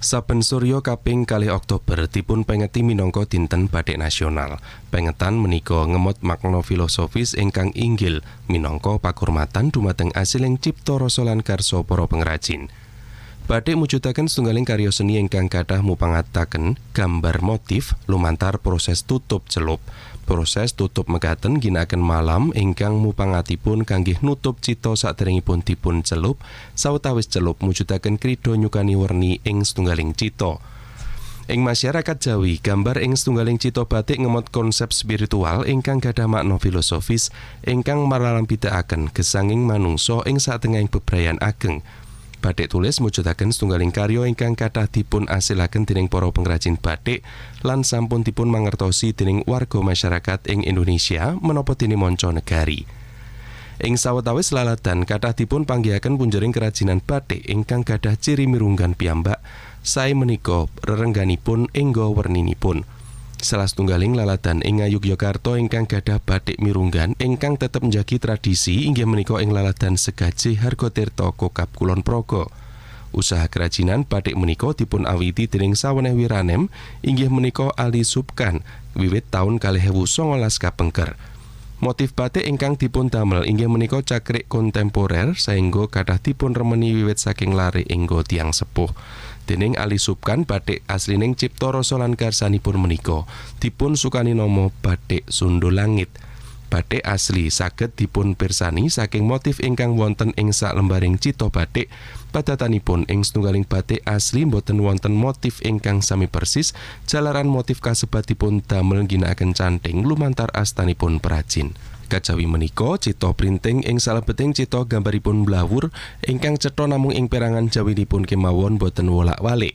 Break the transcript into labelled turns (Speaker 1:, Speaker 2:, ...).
Speaker 1: Saben surya kaping kalih Oktober dipun pengeti minangka dinten Batik Nasional. Pengetan menika ngemot makna filosofis ingkang inggil minangka pakurmatan dumateng asiling cipta rasa lan karsa para pengrajin. Batik mujudaken setunggaling karya seni ingkang kathah mupangataken gambar motif lumantar proses tutup celup. Proses tutup mekaten ginakaken malam ingkang mupangatipun kangge nutup cita saderengipun dipun celup sawetawis celup mujudaken krida nyukani werni ing setunggaling cita. Ing masyarakat Jawi, gambar ing setunggaling cita batik ngemot konsep spiritual ingkang gadah makna filosofis ingkang maralampitaken gesanging manungsa ing satengahing bebrayan ageng. Batik tulis mujudaken setunggaling karya ingkang kathah dipun asilaken dening para pengrajin batik lan sampun dipun mangertosi dening warga masyarakat ing Indonesia menapa dene manca negari. Ing sawetawis laladan kathah dipun panggihaken punjering kerajinan batik ingkang gadah ciri mirunggan piyambak sae menika rerengganipun engga werninipun. Salah setunggaling laladan ing Yogyakarta ingkang gadah batik mirunggan ingkang tetep njagi tradisi inggih menika ing laladan Segaje Hargotirta Kokap Kulon Progo. Usaha kerajinan batik menika dipun awiti dening saweneh wiranem inggih menika Ali Subkan wiwit taun 2019 kapengker. Motif batik ingkang dipun damel inggih menika cakrik kontemporer saengga kathah dipun remeni wiwit saking lare enggo tiang sepuh. Dening Ali Subkan batik aslining cipta rasa lan karsanipun menika dipun sukani nama batik Sundul Langit. Batik asli saged dipun pirsani saking motif ingkang wonten ing salembaring cita batik. Padatanipun ing setunggaling batik asli boten wonten motif ingkang sami persis jalaran motif kasebat dipun damel ginakaken canting lumantar astanipun perajin. Kajawi menika cita printing ing salebeting cita gambaripun blawur ingkang cetha namung ing perangan jawinipun kemawon boten wolak-walik.